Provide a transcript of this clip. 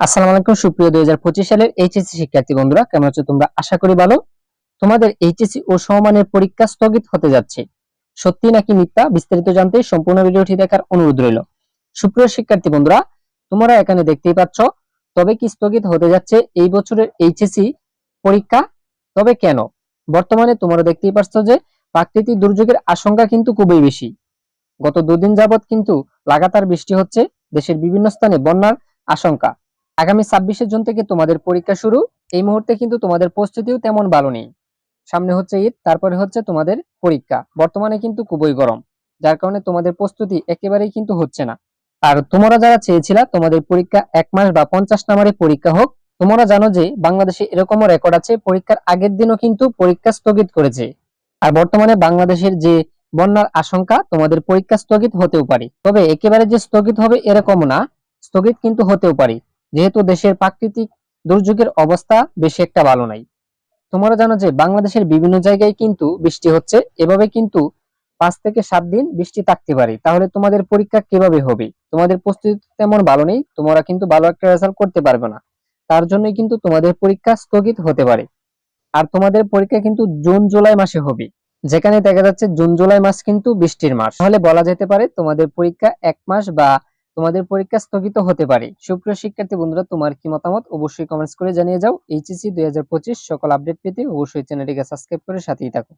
আসসালামু আলাইকুম, সুপ্রিয় দুই হাজার পঁচিশ সালের এইচএসসি শিক্ষার্থী বন্ধুরা, কেমন আছো তোমরা? আশা করি ভালো। তোমাদের এইচএসসি ও সমমানের পরীক্ষা স্থগিত হতে যাচ্ছে। সত্যি নাকি মিথ্যা? বিস্তারিত জানতে সম্পূর্ণ ভিডিওটি দেখার অনুরোধ রইল। সুপ্রিয় শিক্ষার্থী বন্ধুরা, তোমরা এখানে দেখতেই পাচ্ছ, তবে কি স্থগিত হতে যাচ্ছে এই বছরের এইচএসসি পরীক্ষা? তবে কেন? বর্তমানে তোমরা দেখতেই পাচ্ছ যে প্রাকৃতিক দুর্যোগের আশঙ্কা কিন্তু খুবই বেশি। গত দুদিন যাবৎ কিন্তু লাগাতার বৃষ্টি হচ্ছে, দেশের বিভিন্ন স্থানে বন্যার আশঙ্কা। আগামী ছাব্বিশে জুন থেকে তোমাদের পরীক্ষা শুরু। এই মুহূর্তে কিন্তু তোমাদের প্রস্তুতিও তেমন ভালো নেই। সামনে হচ্ছে ঈদ, তারপরে হচ্ছে তোমাদের পরীক্ষা। বর্তমানে কিন্তু খুবই গরম, যার কারণে তোমাদের প্রস্তুতি একেবারেই কিন্তু হচ্ছে না। আর তোমরা যারা চেয়েছিলা তোমাদের পরীক্ষা এক মাস বা পঞ্চাশ নাম্বারে পরীক্ষা হোক, তোমরা জানো যে বাংলাদেশে এরকমও রেকর্ড আছে, পরীক্ষার আগের দিনও কিন্তু পরীক্ষা স্থগিত করেছে। আর বর্তমানে বাংলাদেশের যে বন্যার আশঙ্কা, তোমাদের পরীক্ষা স্থগিত হতেও পারে। তবে একেবারে যে স্থগিত হবে এরকম না, স্থগিত কিন্তু হতেও পারে। যেহেতু দেশের প্রাকৃতিক দুর্যোগের অবস্থা বেশি একটা ভালো নাই। তোমরা জানো যে বাংলাদেশের বিভিন্ন জায়গায় কিন্তু বৃষ্টি হচ্ছে, এভাবে কিন্তু পাঁচ থেকে সাত দিন বৃষ্টি থাকতে পারে। তাহলে তোমাদের পরীক্ষা কীভাবে হবে? তোমাদের প্রস্তুতি তেমন ভালো নেই, তোমরা কিন্তু ভালো একটা রেজাল্ট করতে পারবে না। তার জন্যই কিন্তু তোমাদের পরীক্ষা স্থগিত হতে পারে। আর তোমাদের পরীক্ষা কিন্তু জুন, জুলাই মাসে হবে, যেখানে দেখা যাচ্ছে জুন, জুলাই মাস কিন্তু বৃষ্টির মাস। তাহলে বলা যেতে পারে তোমাদের পরীক্ষা এক মাস বা তোমাদের পরীক্ষা স্থগিত হতে পারে। সুপ্রিয় শিক্ষার্থী বন্ধুরা, তোমার কি মতামত? অবশ্যই কমেন্টস করে জানিয়ে যাও। এইচএসসি দুই হাজার পঁচিশ সকল আপডেট পেতে অবশ্যই চ্যানেলটিকে সাবস্ক্রাইব করে সাথেই থাকো।